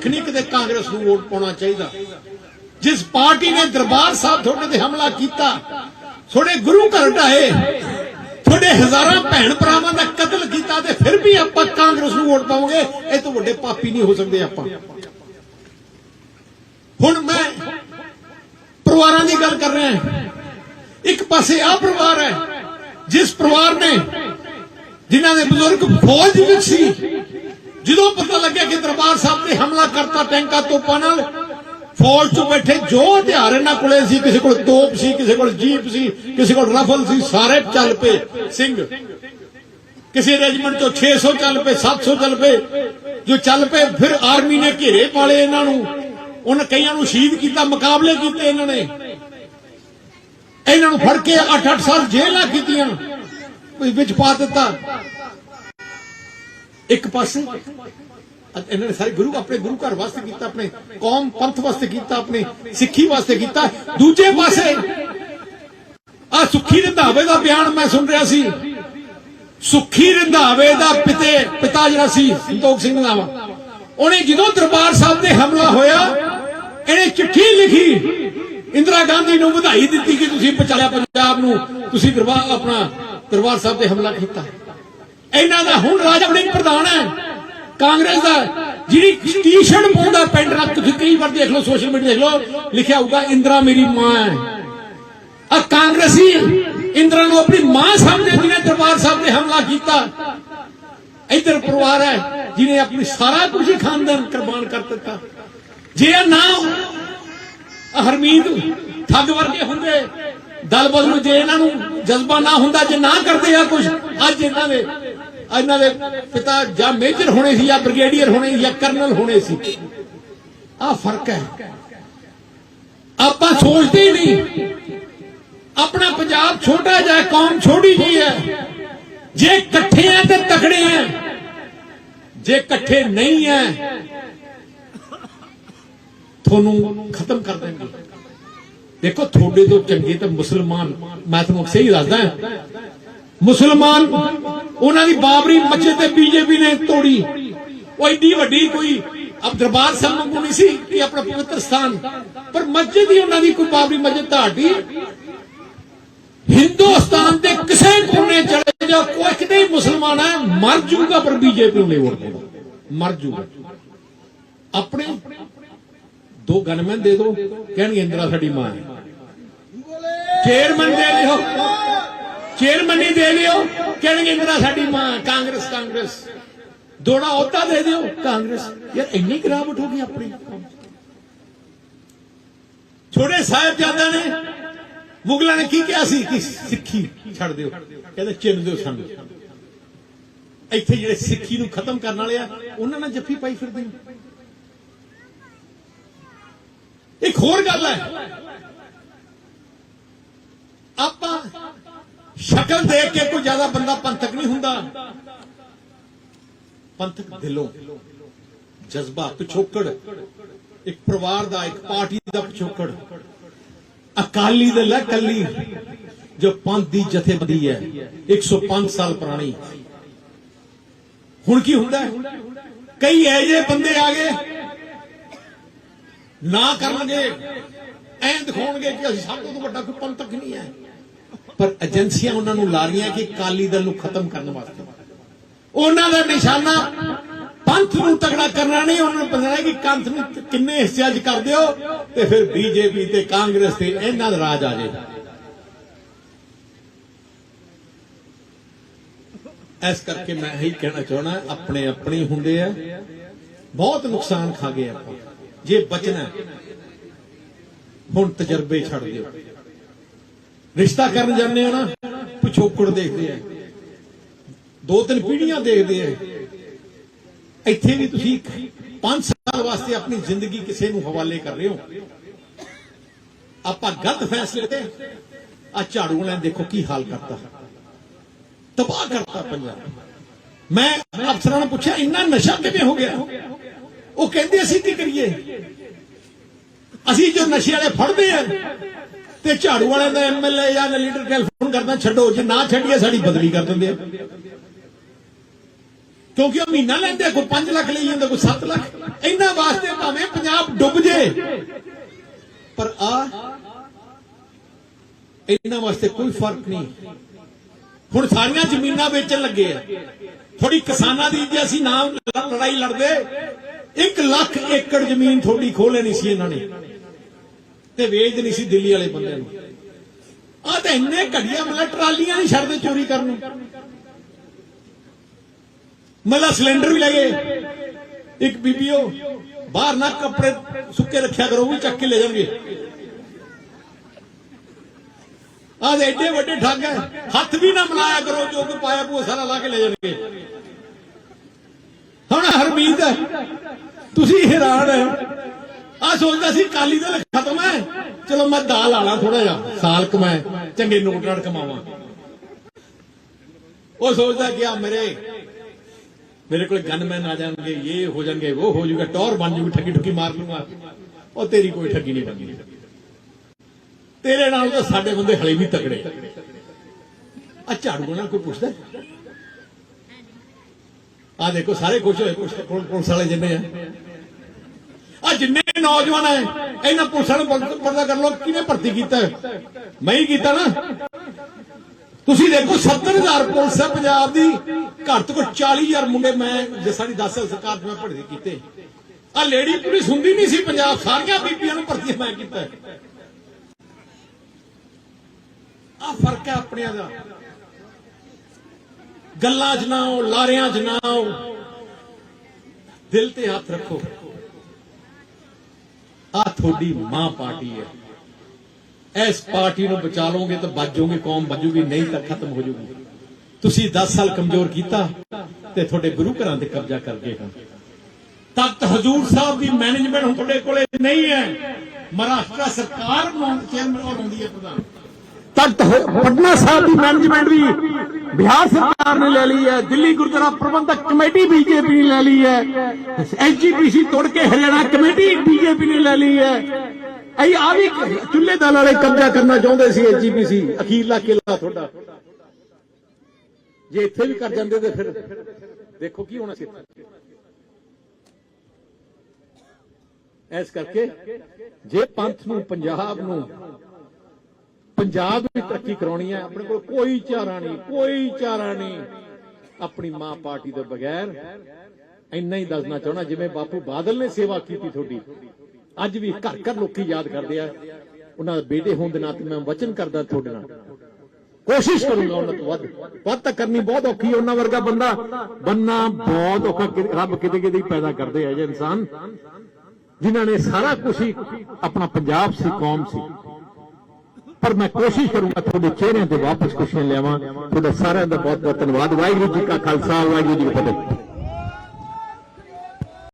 ਪੱਖ ਕਿਤੇ ਕਾਂਗਰਸ ਨੂੰ ਵੋਟ ਪਾਉਣਾ ਚਾਹੀਦਾ। ਜਿਸ ਪਾਰਟੀ ਨੇ ਦਰਬਾਰ ਸਾਹਿਬ ਤੁਹਾਡੇ ਤੇ ਹਮਲਾ ਕੀਤਾ, ਤੁਹਾਡੇ ਗੁਰੂ ਘਰ ਢਾਏ ਤੁਹਾਡੇ ਹਜ਼ਾਰਾਂ ਭੈਣ ਭਰਾਵਾਂ ਦਾ ਕਤਲ ਕੀਤਾ ਤੇ ਫਿਰ ਵੀ ਆਪਾਂ ਕਾਂਗਰਸ ਨੂੰ ਵੋਟ ਪਾਵਾਂਗੇ, ਇਹ ਤੋਂ ਵੱਡੇ ਪਾਪੀ ਨਹੀਂ ਹੋ ਸਕਦੇ ਆਪਾਂ। ਹੁਣ ਮੈਂ ਪਰਿਵਾਰਾਂ ਦੀ ਗੱਲ ਕਰ ਰਿਹਾ ਇੱਕ ਪਾਸੇ ਆ ਪਰਿਵਾਰ ਹੈ, ਜਿਸ ਪਰਿਵਾਰ ਨੇ, ਜਿਨ੍ਹਾਂ ਦੇ ਬਜ਼ੁਰਗ ਫੌਜ ਵਿੱਚ ਸੀ ਜਦੋਂ ਪਤਾ ਲੱਗਿਆ ਕਿ ਦਰਬਾਰ ਸਾਹਿਬ ਨੇ ਹਮਲਾ ਕਰਤਾ ਟੈਂਕਾਂ ਤੋਪਾਂ ਨਾਲ, ਫੌਜ 'ਚ ਬੈਠੇ ਜੋ ਹਥਿਆਰ ਇਹਨਾਂ ਕੋਲੇ ਸੀ, ਕਿਸੇ ਕੋਲ ਤੋਪ ਸੀ, ਕਿਸੇ ਕੋਲ ਜੀਪ ਸੀ, ਕਿਸੇ ਕੋਲ ਰਫਲ ਸੀ, ਸਾਰੇ ਚੱਲ ਪਏ। ਸਿੰਘ, ਕਿਸੇ ਰੈਜੀਮੈਂਟ ਤੋਂ 600 ਚੱਲ ਪਏ 700 ਚੱਲ ਪਏ। ਜੋ ਚੱਲ ਪਏ, ਫਿਰ ਆਰਮੀ ਨੇ ਘੇਰੇ ਪਾਲੇ ਇਹਨਾਂ ਨੂੰ। ਉਹਨਾਂ ਕਈਆਂ ਨੂੰ ਸ਼ਹੀਦ ਕੀਤਾ, ਮੁਕਾਬਲੇ ਕੀਤੇ ਇਹਨਾਂ ਨੇ। ਇਹਨਾਂ ਨੂੰ ਫੜ ਕੇ 8-8 ਸਾਲ ਜੇਲ੍ਹਾਂ ਕੀਤੀਆਂ, ਵਿੱਚ ਪਾ ਦਿੱਤਾ। ਇੱਕ ਪਾਸੇ ਇਹਨਾਂ ਨੇ ਸਾਰੇ ਗੁਰੂ ਆਪਣੇ ਗੁਰੂ ਘਰ ਵਾਸਤੇ ਕੀਤਾ, ਆਪਣੇ ਕੌਮ ਪੰਥ ਵਾਸਤੇ ਕੀਤਾ, ਆਪਣੇ ਸਿੱਖੀ ਵਾਸਤੇ ਕੀਤਾ। ਦੂਜੇ ਪਾਸੇ ਆ ਸੁੱਖੀ ਰੰਧਾਵੇ ਦਾ ਬਿਆਨ ਮੈਂ ਸੁਣ ਰਿਹਾ ਸੀ। ਸੁੱਖੀ ਰੰਧਾਵੇ ਦਾ ਪਿਤੇ ਪਿਤਾ ਜਿਹੜਾ ਸੀ, ਸੰਤੋਖ ਸਿੰਘ ਰੰਧਾਵਾ ਉਹਨੇ ਜਦੋਂ ਦਰਬਾਰ ਸਾਹਿਬ ਤੇ ਹਮਲਾ ਹੋਇਆ, ਇਹਨੇ ਚਿੱਠੀ ਲਿਖੀ। ਇੰਦਰਾ ਗਾਂਧੀ ਨੂੰ ਵਧਾਈ ਦਿੱਤੀ ਕਿ ਤੁਸੀਂ ਬਚਾਇਆ ਪੰਜਾਬ ਨੂੰ, ਤੁਸੀਂ ਦਰਬਾਰ ਆਪਣਾ ਦਰਬਾਰ ਸਾਹਿਬ ਤੇ ਹਮਲਾ ਕੀਤਾ। ਇਹਨਾਂ ਦਾ ਹੁਣ ਰਾਜਾ ਵੜਿੰਗ ਪ੍ਰਧਾਨ ਹੈ। ਕਾਂਗਰਸ ਦਾ, ਜਿਹੜੀ ਟੀ-ਸ਼ਰਟ ਪਾਉਂਦਾ ਪੈਂਟ ਰੱਖ ਤੁਸੀਂ ਕਈ ਵਾਰ ਦੇਖ ਲਓ ਸੋਸ਼ਲ ਮੀਡੀਆ ਦੇਖ ਲਓ, ਲਿਖਿਆ ਹੋਊਗਾ, ਇੰਦਰਾ ਮੇਰੀ ਮਾਂ ਹੈ। ਆ ਕਾਂਗਰਸੀ ਇੰਦਰਾ ਨੂੰ ਆਪਣੀ ਮਾਂ ਸਮਝਦੇ ਜਿਹਨੇ ਦਰਬਾਰ ਸਾਹਿਬ ਤੇ ਹਮਲਾ ਕੀਤਾ। ਇਧਰ ਪਰਿਵਾਰ ਹੈ, ਜਿਹਨੇ ਆਪਣੀ ਸਾਰਾ ਕੁਝ ਹੀ ਖਾਨਦਾਨ ਕੁਰਬਾਨ ਕਰ ਦਿੱਤਾ। ਜੇ ਇਹ ਨਾ ਹਰਮੀਤ ਠੱਗ ਵਰਗੇ ਹੁੰਦੇ, ਦਲ ਬਦਲ ਨੂੰ ਜੇ ਇਹਨਾਂ ਨੂੰ ਜਜ਼ਬਾ ਨਾ ਹੁੰਦਾ, ਜੇ ਨਾ ਕਰਦੇ ਆ ਕੁਝ, ਅੱਜ ਇਹਨਾਂ ਦੇ ਇਹਨਾਂ ਦੇ ਪਿਤਾ ਜਾਂ ਮੇਜਰ ਹੋਣੇ ਸੀ ਜਾਂ ਬ੍ਰਿਗੇਡੀਅਰ ਹੋਣੇ ਜਾਂ ਕਰਨਲ ਹੋਣੇ ਸੀ। ਆ ਫ਼ਰਕ ਹੈ। ਆਪਾਂ ਸੋਚਦੇ ਹੀ ਨਹੀਂ। ਆਪਣਾ ਪੰਜਾਬ ਛੋਟਾ ਜਿਹਾ ਕੌਮ ਛੋਟੀ ਜੀ ਹੈ। ਜੇ ਇਕੱਠੇ ਆ ਤੇ ਤਕੜੇ ਆ। ਜੇ ਇਕੱਠੇ ਨਹੀਂ ਹੈ ਤੁਹਾਨੂੰ ਖਤਮ ਕਰ ਦੇਣਗੇ। ਦੇਖੋ, ਤੁਹਾਡੇ ਤੋਂ ਚੰਗੇ ਤਾਂ ਮੁਸਲਮਾਨ, ਮੈਂ ਤੁਹਾਨੂੰ ਸਹੀ ਦੱਸਦਾ। ਮੁਸਲਮਾਨ ਉਹਨਾਂ ਦੀ ਬਾਬਰੀ ਮਸਜਿਦ ਤੇ ਬੀਜੇਪੀ ਨੇ ਤੋੜੀ। ਉਹ ਏਡੀ ਵੱਡੀ ਕੋਈ ਅਬ ਦਰਬਾਰ ਸਾਹਿਬ ਵਾਂਗੂ ਨਹੀਂ ਸੀ ਕਿ ਆਪਣਾ ਪਵਿੱਤਰ ਸਥਾਨ। ਪਰ ਮਸਜਿਦ ਹੀ ਉਹਨਾਂ ਦੀ ਕੋਈ ਬਾਬਰੀ ਮਸਜਿਦ ਤੁਹਾਡੀ। ਹਿੰਦੁਸਤਾਨ ਦੇ ਕਿਸੇ ਕੋਨੇ ਚਲੇ ਜਾ, ਕੋਈ ਕਿਤੇ ਮੁਸਲਮਾਨ ਹੈ, ਮਰ ਜੂਗਾ ਪਰ ਬੀਜੇਪੀ ਨੂੰ ਨਹੀਂ ਵੋਟ ਪਾਉਣਾ ਮਰ ਜੂਗਾ। ਆਪਣੇ ਦੋ ਗਨਮੈਨ ਦੇ ਦੋ ਕਹਿਣਗੇ ਇੰਦਰਾ ਸਾਡੀ ਮਾਂ ਹੈ। ਚੇਅਰਮੈਨ ਦੇ ਲਿਓ ਚੇਅਰਮੈਨ ਦੇ ਦਿਓ। ਕਹਿਣਗੇ ਇੰਦਰਾ ਸਾਡੀ ਮਾਂ, ਕਾਂਗਰਸ ਕਾਂਗਰਸ। ਦੋੜਾ ਅਹੁਦਾ ਦੇ ਦਿਓ, ਕਾਂਗਰਸ। ਯਾਰ ਇੰਨੀ ਗਿਰਾਵਟ ਹੋ ਗਈ ਆਪਣੀ। ਛੋਟੇ ਸਾਹਿਬਜ਼ਾਦਿਆਂ ਨੇ ਮੁਗਲਾਂ ਨੇ ਕੀ ਕਿਹਾ ਸੀ? ਕਿ ਸਿੱਖੀ ਛੱਡ ਦਿਓ। ਕਹਿੰਦੇ ਚਿੰਨ ਦਿਓ ਸਾਨੂੰ। ਇੱਥੇ ਜਿਹੜੇ ਸਿੱਖੀ ਨੂੰ ਖਤਮ ਕਰਨ ਵਾਲੇ ਆ, ਉਹਨਾਂ ਨਾਲ ਜੱਫੀ ਪਾਈ ਫਿਰਦੇ ਨੇ। ਇੱਕ ਹੋਰ ਗੱਲ ਹੈ। ਆਪਾਂ ਸ਼ਕਲ ਦੇਖ ਕੇ ਕੋਈ ਜ਼ਿਆਦਾ ਬੰਦਾ ਪੰਥਕ ਨਹੀਂ ਹੁੰਦਾ। ਪੰਥਕ ਦਿਲੋਂ ਜਜ਼ਬਾ ਪਿਛੋਕੜ, ਇੱਕ ਪਰਿਵਾਰ ਦਾ, ਇੱਕ ਪਾਰਟੀ ਦਾ ਪਿਛੋਕੜ। ਅਕਾਲੀ ਦਲ ਹੈ ਕੱਲੀ, ਜੋ ਪੰਥ ਦੀ ਜਥੇਬੰਦੀ ਹੈ 105 ਸਾਲ ਪੁਰਾਣੀ। ਹੁਣ ਕੀ ਹੁੰਦਾ? ਹੈ? ਕਈ ਐਜੇ ਬੰਦੇ ਆ ਗਏ, ਨਾ ਕਰਨਗੇ, ਐਂ ਦਿਖਾਉਣਗੇ ਕਿ ਅਸੀਂ ਸਭ ਤੋਂ ਵੱਡਾ ਕੋਈ ਪੰਥਕ ਨਹੀਂ ਹੈ। ਪਰ ਏਜੰਸੀਆਂ ਉਹਨਾਂ ਨੂੰ ਲਾ ਰਹੀਆਂ ਕਿ ਅਕਾਲੀ ਦਲ ਨੂੰ ਖਤਮ ਕਰਨ ਵਾਸਤੇ। ਉਹਨਾਂ ਦਾ ਨਿਸ਼ਾਨਾ, ਪੰਥ ਨੂੰ ਤਗੜਾ ਕਰਨਾ ਨਹੀਂ, ਉਹਨਾਂ ਨੂੰ ਪਤਾ ਹੈ ਕਿ ਕੰਥ ਨੂੰ ਕਿੰਨੇ ਹਿੱਸਿਆਂ 'ਚ ਕਰ ਦਿਓ ਤੇ ਫਿਰ ਬੀਜੇਪੀ ਤੇ ਕਾਂਗਰਸ ਤੇ ਇਹਨਾਂ ਦਾ ਰਾਜ ਆ ਜਾਏਗਾ। ਇਸ ਕਰਕੇ ਮੈਂ ਇਹੀ ਕਹਿਣਾ ਚਾਹਣਾ ਆਪਣੇ ਆਪਣੇ ਹੁੰਦੇ ਆ। ਬਹੁਤ ਨੁਕਸਾਨ ਖਾ ਗਏ ਆਪਾਂ। ਜੇ ਬਚਣਾ ਹੁਣ ਤਜਰਬੇ ਛੱਡ ਦਿਓ। ਰਿਸ਼ਤਾ ਕਰਨ ਜਾਂਦੇ ਆ ਨਾ, ਪਿਛੋਕੜ ਦੇਖਦੇ ਆ। ਦੋ ਤਿੰਨ ਪੀੜ੍ਹੀਆਂ ਦੇਖਦੇ ਆ। ਇੱਥੇ ਵੀ ਤੁਸੀਂ 5 ਸਾਲ ਵਾਸਤੇ ਆਪਣੀ ਜ਼ਿੰਦਗੀ ਕਿਸੇ ਨੂੰ ਹਵਾਲੇ ਕਰ ਰਹੇ ਹੋ। ਆਪਾਂ ਗਲਤ ਫੈਸਲੇ ਤੇ ਆ ਝਾੜੂ ਵਾਲਿਆਂ ਨੇ ਦੇਖੋ ਕੀ ਹਾਲ ਕਰਤਾ। ਤਬਾਹ ਕਰਤਾ ਪੰਜਾਬ ਮੈਂ ਅਫਸਰਾਂ ਨੂੰ ਪੁੱਛਿਆ, ਇੰਨਾ ਨਸ਼ਾ ਕਿਵੇਂ ਹੋ ਗਿਆ? ਉਹ ਕਹਿੰਦੇ, ਅਸੀਂ ਕੀ ਕਰੀਏ? ਅਸੀਂ ਜੋ ਨਸ਼ੇ ਵਾਲੇ ਫੜਦੇ ਆ ਤੇ ਝਾੜੂ ਵਾਲਿਆਂ ਦਾ ਐਮਐਲਏ ਜਾਂ ਲੀਡਰ ਟੈਲੀਫੋਨ ਕਰਦਾ, ਛੱਡੋ, ਜੇ ਨਾ ਛੱਡੀਏ ਸਾਡੀ ਬਦਲੀ ਕਰ ਦਿੰਦੇ ਆ। ਕਿਉਂਕਿ ਉਹ ਮਹੀਨਾ ਲੈਂਦੇ ਕੋਈ 5 ਲੱਖ ਲਈ ਜਾਂਦਾ, ਕੋਈ 7 ਲੱਖ। ਇਹਨਾਂ ਵਾਸਤੇ ਭਾਵੇਂ ਪੰਜਾਬ ਡੁੱਬ ਜੇ, ਪਰ ਆ, ਇਹਨਾਂ ਵਾਸਤੇ ਕੋਈ ਫ਼ਰਕ ਨਹੀਂ। ਹੁਣ ਸਾਰੀਆਂ ਜ਼ਮੀਨਾਂ ਵੇਚਣ ਲੱਗੇ ਆ। ਥੋੜੀ ਕਿਸਾਨਾਂ ਦੀ ਜੇ ਅਸੀਂ ਨਾਮ ਲੜਾਈ ਲੜਦੇ 1 ਲੱਖ ਏਕੜ ਜ਼ਮੀਨ ਥੋੜੀ ਖੋਹ ਲੈਣੀ ਸੀ ਇਹਨਾਂ ਨੇ। ਤੇ ਵੇਚਦੇ ਨਹੀਂ ਸੀ ਦਿੱਲੀ ਵਾਲੇ ਬੰਦੇ ਨੂੰ। ਆ ਤਾਂ ਇੰਨੇ ਘੜੀਆਂ ਮਤਲਬ ਟਰਾਲੀਆਂ ਨਹੀਂ ਛੱਡਦੇ ਚੋਰੀ ਕਰਨ ਨੂੰ। ਮਤਲਬ ਸਿਲੰਡਰ ਵੀ ਲੈ ਗਏ ਇੱਕ ਬੀਬੀਓ, ਬਾਹਰ ਨਾ ਕੱਪੜੇ ਸੁੱਕੇ ਰੱਖਿਆ ਕਰੋ, ਉਹ ਵੀ ਚੱਕ ਕੇ ਲੈ ਜਾਣਗੇ। ਆਹ ਦੇ ਏਡੇ ਵੱਡੇ ਠੱਗ ਹੈ। ਹੱਥ ਵੀ ਨਾ ਮਿਲਾਇਆ ਕਰੋ, ਜੋ ਕੋ ਪਾਇਆ ਪੂਆ ਸਾਰਾ ਲਾ ਕੇ ਲੈ ਜਾਣਗੇ। ਹੁਣ ਹਰਮੀਤ, ਤੁਸੀਂ ਹੈਰਾਨ ਹੈ। ਆ ਸੋਚਦਾ ਸੀ ਕਾਲੀ ਦਲ ਖਤਮ ਹੈ। ਚਲੋ ਮੈਂ ਦਾਲ ਆਲਾ ਥੋੜਾ ਜਿਹਾ। ਸਾਲ ਕਮਾਏ ਚੰਗੇ ਨੋਟ ਨਾਲ ਕਮਾਵਾਂ। ਉਹ ਸੋਚਦਾ ਕਿ ਆ ਮੇਰੇ ਮੇਰੇ ਕੋਲ ਗਨਮੈਨ ਆ ਜਾਣਗੇ, ਇਹ ਹੋ ਜਾਣਗੇ, ਉਹ ਹੋ ਜਾਊਗਾ, ਟੌਰ ਬਣ ਜੂਗੀ, ਠੱਗੀ ਠੁੱਗੀ ਮਾਰ ਲੂੰਗਾ। ਉਹ ਤੇਰੀ ਕੋਈ ਠੱਗੀ ਨਹੀਂ ਬਣਨੀ ਤੇਰੇ ਨਾਲ ਤਾਂ ਸਾਡੇ ਬੰਦੇ ਹਲੇ ਵੀ ਤਕੜੇ। ਆ ਝਾੜੂ ਨਾਲ ਕੋਈ ਪੁੱਛਦਾ? ਆ ਦੇਖੋ, ਸਾਰੇ ਖੁਸ਼ ਹੋਏ ਪੁਲਿਸ ਪੁਲਿਸ- ਵਾਲੇ ਜਿੰਨੇ ਆ। ਨੌਜਵਾਨ ਹੈ। ਇਹਨਾਂ ਪੁਲਿਸਾਂ ਨੂੰ ਪਤਾ ਪਤਾ ਕਰ ਲਓ ਕਿਹਨੇ ਭਰਤੀ ਕੀਤਾ ਮੈਂ ਹੀ ਕੀਤਾ ਨਾ। ਤੁਸੀਂ ਦੇਖੋ 70000 ਪੁਲਿਸ ਹੈ ਪੰਜਾਬ ਦੀ। ਘੱਟ ਤੋਂ ਘੱਟ 40000 ਮੁੰਡੇ ਮੈਂ, ਜੇ ਸਾਡੀ 10 ਸਾਲ ਸਰਕਾਰ 'ਚ ਮੈਂ ਭਰਤੀ ਕੀਤੇ। ਆ ਲੇਡੀ ਪੁਲਿਸ ਹੁੰਦੀ ਨਹੀਂ ਸੀ ਪੰਜਾਬ, ਸਾਰੀਆਂ ਬੀਬੀਆਂ ਨੂੰ ਭਰਤੀ ਮੈਂ ਕੀਤਾ। ਆ ਫ਼ਰਕ ਹੈ ਆਪਣਿਆਂ ਦਾ। ਗੱਲਾਂ 'ਚ ਨਾ ਆਓ, ਲਾਰਿਆਂ 'ਚ ਨਾ ਆਓ। ਦਿਲ ਤੇ ਹੱਥ ਰੱਖੋ। ਆ ਤੁਹਾਡੀ ਮਾਂ ਪਾਰਟੀ ਹੈ। ਇਸ ਪਾਰਟੀ ਨੂੰ ਬਚਾ ਲਓਗੇ ਤਾਂ ਬਚ ਕੌਮ ਬਚੂਗੀ ਨਹੀਂ ਤਾਂ ਖਤਮ ਹੋ ਜਾਊਗੀ। ਤੁਸੀਂ 10 ਸਾਲ ਕਮਜ਼ੋਰ ਕੀਤਾ ਤੇ ਤੁਹਾਡੇ ਗੁਰੂ ਘਰਾਂ ਤੇ ਕਬਜ਼ਾ ਕਰ ਗਏ ਹਨ ਤਖਤ ਹਜ਼ੂਰ ਸਾਹਿਬ ਦੀ ਮੈਨੇਜਮੈਂਟ ਤੁਹਾਡੇ ਕੋਲੇ ਨਹੀਂ ਹੈ। ਮਹਾਰਾਸ਼ਟਰ ਸਰਕਾਰ ਬਣਾਉਣ ਚੇਅਰਮੈਨ ਬਣਾਉਂਦੀ ਹੈ ਪ੍ਰਧਾਨ। ਤਖਤ ਪਟਨਾ ਸਾਹਿਬ ਦੀ ਮੈਨੇਜਮੈਂਟ ਵੀ। ਬਿਹਾਰ ਸਰਕਾਰ ਨੇ ਲੈ ਲਈ ਹੈ, ਦਿੱਲੀ ਗੁਰਦੁਆਰਾ ਪ੍ਰਬੰਧਕ ਕਮੇਟੀ ਬੀਜੇਪੀ ਨੇ ਲੈ ਲਈ ਹੈ, ਐਸਜੀਪੀਸੀ ਤੋੜ ਕੇ ਹਰਿਆਣਾ ਕਮੇਟੀ ਬੀਜੇਪੀ ਨੇ ਲੈ ਲਈ ਹੈ। ਅਈ ਆ ਵੀ ਚੁੱਲ੍ਹੇ ਦਲ ਵਾਲੇ ਕਬਜ਼ਾ ਕਰਨਾ ਚਾਹੁੰਦੇ ਸੀ ਐਸਜੀਪੀਸੀ। ਅਖੀਰਲਾ ਕਿਲਾ ਤੁਹਾਡਾ। ਜੇ ਇੱਥੇ ਵੀ ਕਰ ਜਾਂਦੇ ਤੇ ਫਿਰ ਦੇਖੋ ਕੀ ਹੋਣਾ ਸੀ ਇਸ ਕਰਕੇ ਜੇ ਪੰਥ ਨੂੰ, ਪੰਜਾਬ ਨੂੰ ਪੰਜਾਬ ਦੀ ਤਰੱਕੀ ਕਰਾਉਣੀ ਹੈ, ਆਪਣੇ ਕੋਲ ਕੋਈ ਚਾਰਾ ਨਹੀਂ, ਕੋਈ ਚਾਰਾ ਨਹੀਂ। ਆਪਣੀ ਮਾਂ ਪਾਰਟੀ ਦੇ ਬਗੈਰ ਇੰਨਾ ਹੀ ਦੱਸਣਾ ਚਾਹਣਾ ਜਿਵੇਂ ਬਾਪੂ ਬਾਦਲ ਨੇ ਸੇਵਾ ਕੀਤੀ ਤੁਹਾਡੀ। ਅੱਜ ਵੀ ਘਰ ਘਰ ਲੋਕੀ ਯਾਦ ਕਰਦੇ ਆ, ਉਹਨਾਂ ਦੇ ਬੇਟੇ ਹੋਣ ਦੇ ਨਾਤੇ ਮੈਂ ਵਚਨ ਕਰਦਾ ਤੁਹਾਡੇ ਨਾਲ। ਕੋਸ਼ਿਸ਼ ਕਰੂੰਗਾ ਉਹਨਾਂ ਤੋਂ ਵੱਧ ਵੱਧ ਤਾਂ ਕਰਨੀ ਬਹੁਤ ਔਖੀ ਉਹਨਾਂ ਵਰਗਾ ਬੰਦਾ ਬੰਨਾ ਬਹੁਤ ਔਖਾ ਰੱਬ ਕਿਤੇ ਕਿਤੇ ਪੈਦਾ ਕਰਦੇ ਆ ਜੇ ਇਨਸਾਨ, ਜਿਨ੍ਹਾਂ ਨੇ ਸਾਰਾ ਕੁਝ ਹੀ ਆਪਣਾ ਪੰਜਾਬ ਸੀ, ਕੌਮ ਸੀ। ਪਰ ਮੈਂ ਕੋਸ਼ਿਸ਼ ਕਰੂੰਗਾ ਤੁਹਾਡੇ ਚਿਹਰਿਆਂ ਤੇ ਵਾਪਸ ਖੁਸ਼ੀਆਂ ਲਿਆਵਾਂ। ਤੁਹਾਡਾ ਸਾਰਿਆਂ ਦਾ ਬਹੁਤ ਬਹੁਤ ਧੰਨਵਾਦ। ਵਾਹਿਗੁਰੂ ਜੀ ਕਾ ਖਾਲਸਾ, ਵਾਹਿਗੁਰੂ ਜੀ ਕੀ ਫਤਿਹ।